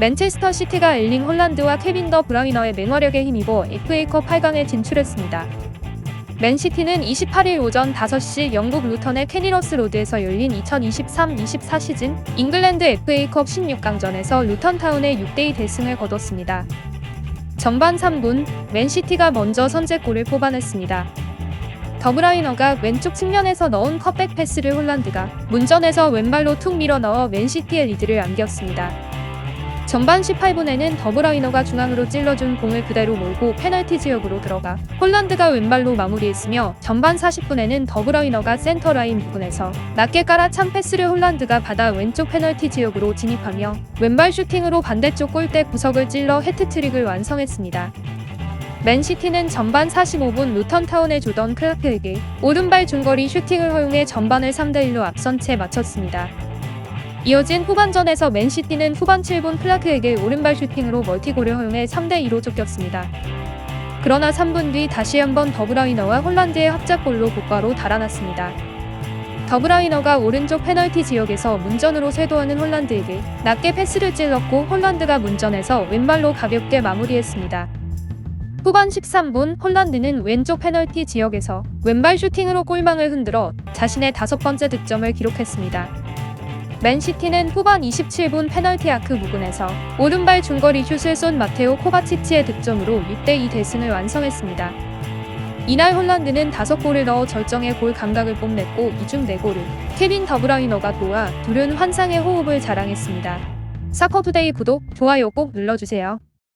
맨체스터 시티가 엘링 홀란드와 케빈 더 브라이너의 맹활약에 힘입어 FA컵 8강에 진출했습니다. 맨시티는 28일 오전 5시 영국 루턴의 캐니러스 로드에서 열린 2023-24 시즌 잉글랜드 FA컵 16강전에서 루턴타운의 6대2 대승을 거뒀습니다. 전반 3분 맨시티가 먼저 선제골을 뽑아냈습니다. 더브라이너가 왼쪽 측면에서 넣은 컵백 패스를 홀란드가 문전에서 왼발로 툭 밀어 넣어 맨시티의 리드를 안겼습니다. 전반 18분에는 더브라이너가 중앙으로 찔러준 공을 그대로 몰고 페널티 지역으로 들어가 홀란드가 왼발로 마무리했으며 전반 40분에는 더브라이너가 센터 라인 부근에서 낮게 깔아 찬 패스를 홀란드가 받아 왼쪽 페널티 지역으로 진입하며 왼발 슈팅으로 반대쪽 골대 구석을 찔러 해트트릭을 완성했습니다. 맨시티는 전반 45분 루턴타운에 주던 클라크에게 오른발 중거리 슈팅을 허용해 전반을 3대1로 앞선 채 마쳤습니다. 이어진 후반전에서 맨시티는 후반 7분 클라크에게 오른발 슈팅으로 멀티골을 허용해 3대2로 쫓겼습니다. 그러나 3분 뒤 다시 한번 더브라이너와 홀란드의 합작골로 고가로 달아났습니다. 더브라이너가 오른쪽 페널티 지역에서 문전으로 쇄도하는 홀란드에게 낮게 패스를 찔렀고 홀란드가 문전에서 왼발로 가볍게 마무리했습니다. 후반 13분 홀란드는 왼쪽 페널티 지역에서 왼발 슈팅으로 골망을 흔들어 자신의 다섯 번째 득점을 기록했습니다. 맨시티는 후반 27분 페널티 아크 부근에서 오른발 중거리 슛을 쏜 마테오 코바치치의 득점으로 6대2 대승을 완성했습니다. 이날 홀란드는 5골을 넣어 절정의 골 감각을 뽐냈고 이중 4골을 케빈 더브라이너가 도와 둘은 환상의 호흡을 자랑했습니다. 사커투데이 구독, 좋아요 꼭 눌러주세요.